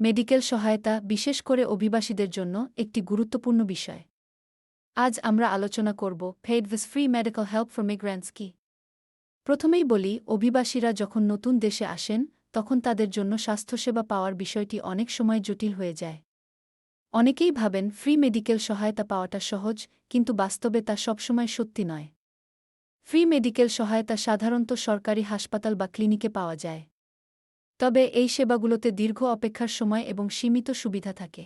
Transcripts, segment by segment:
Medical সহায়তা বিশেষ করে অভিবাসীদের জন্য একটি গুরুত্বপূর্ণ বিষয়। আজ আমরা আলোচনা করব ফেড ভিস free medical help for migrants কি। প্রথমেই বলি, অভিবাসীরা যখন নতুন দেশে আসেন, তখন তাদের জন্য স্বাস্থ্যসেবা পাওয়ার বিষয়টি অনেক সময় জটিল হয়ে যায়। অনেকেই ভাবেন ফ্রি মেডিকেল সহায়তা পাওয়াটা সহজ, কিন্তু বাস্তবে তা সবসময় সত্যি নয়। ফ্রি মেডিকেল সহায়তা সাধারণত সরকারি হাসপাতাল বা ক্লিনিকে পাওয়া যায়। তবে এই সেবাগুলোতে দীর্ঘ অপেক্ষার সময় এবং সীমিত সুবিধা থাকে।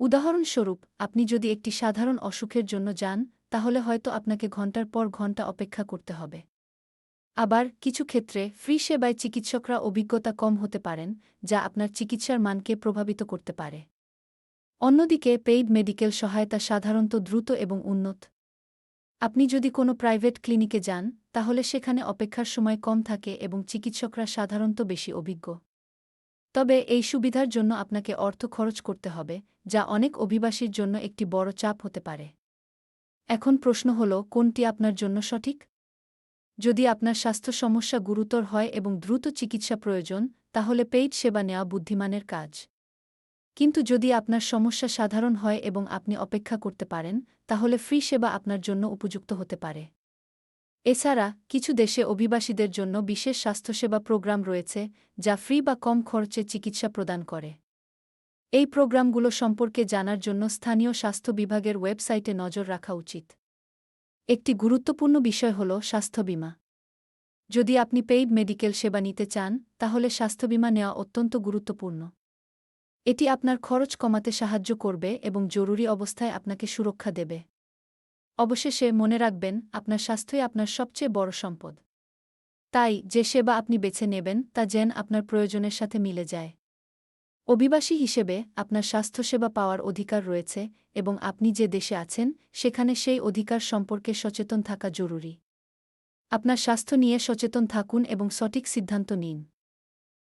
উদাহরণস্বরূপ, আপনি যদি একটি সাধারণ অসুখের জন্য যান, তাহলে হয়তো আপনাকে ঘণ্টার পর ঘণ্টা অপেক্ষা করতে হবে। আবার কিছু ক্ষেত্রে ফ্রি সেবায় চিকিৎসকরা অভিজ্ঞতা কম হতে পারেন, যা আপনার চিকিৎসার মানকে প্রভাবিত করতে পারে। অন্যদিকে পেইড মেডিকেল সহায়তা সাধারণত দ্রুত এবং উন্নত। আপনি যদি কোনো প্রাইভেট ক্লিনিকে যান তাহলে সেখানে অপেক্ষার সময় কম থাকে এবং চিকিৎসকরা সাধারণত বেশি অভিজ্ঞ। তবে এই সুবিধার জন্য আপনাকে অর্থ খরচ করতে হবে, যা অনেক অভিবাসীর জন্য একটি বড় চাপ হতে পারে। এখন প্রশ্ন হল, কোনটি আপনার জন্য সঠিক? যদি আপনার স্বাস্থ্য সমস্যা গুরুতর হয় এবং দ্রুত চিকিৎসা প্রয়োজন, তাহলে পেইড সেবা নেওয়া বুদ্ধিমানের কাজ। কিন্তু যদি আপনার সমস্যা সাধারণ হয় এবং আপনি অপেক্ষা করতে পারেন, তাহলে ফ্রি সেবা আপনার জন্য উপযুক্ত হতে পারে। এছাড়া, কিছু দেশে অভিবাসীদের জন্য বিশেষ স্বাস্থ্যসেবা প্রোগ্রাম রয়েছে, যা ফ্রি বা কম খরচে চিকিৎসা প্রদান করে। এই প্রোগ্রামগুলো সম্পর্কে জানার জন্য স্থানীয় স্বাস্থ্য বিভাগের ওয়েবসাইটে নজর রাখা উচিত। একটি গুরুত্বপূর্ণ বিষয় হল স্বাস্থ্য বিমা। যদি আপনি পেইড মেডিকেল সেবা নিতে চান, তাহলে স্বাস্থ্য বীমা নেওয়া অত্যন্ত গুরুত্বপূর্ণ। এটি আপনার খরচ কমাতে সাহায্য করবে এবং জরুরি অবস্থায় আপনাকে সুরক্ষা দেবে। অবশেষে মনে রাখবেন, আপনার স্বাস্থ্যই আপনার সবচেয়ে বড় সম্পদ। তাই, যে সেবা আপনি বেছে নেবেন, তা যেন আপনার প্রয়োজনের সাথে মিলে যায়। অভিবাসী হিসেবে, আপনার স্বাস্থ্যসেবা পাওয়ার অধিকার রয়েছে এবং আপনি যে দেশে আছেন, সেখানে সেই অধিকার সম্পর্কে সচেতন থাকা জরুরি। আপনার স্বাস্থ্য নিয়ে সচেতন থাকুন এবং সঠিক সিদ্ধান্ত নিন।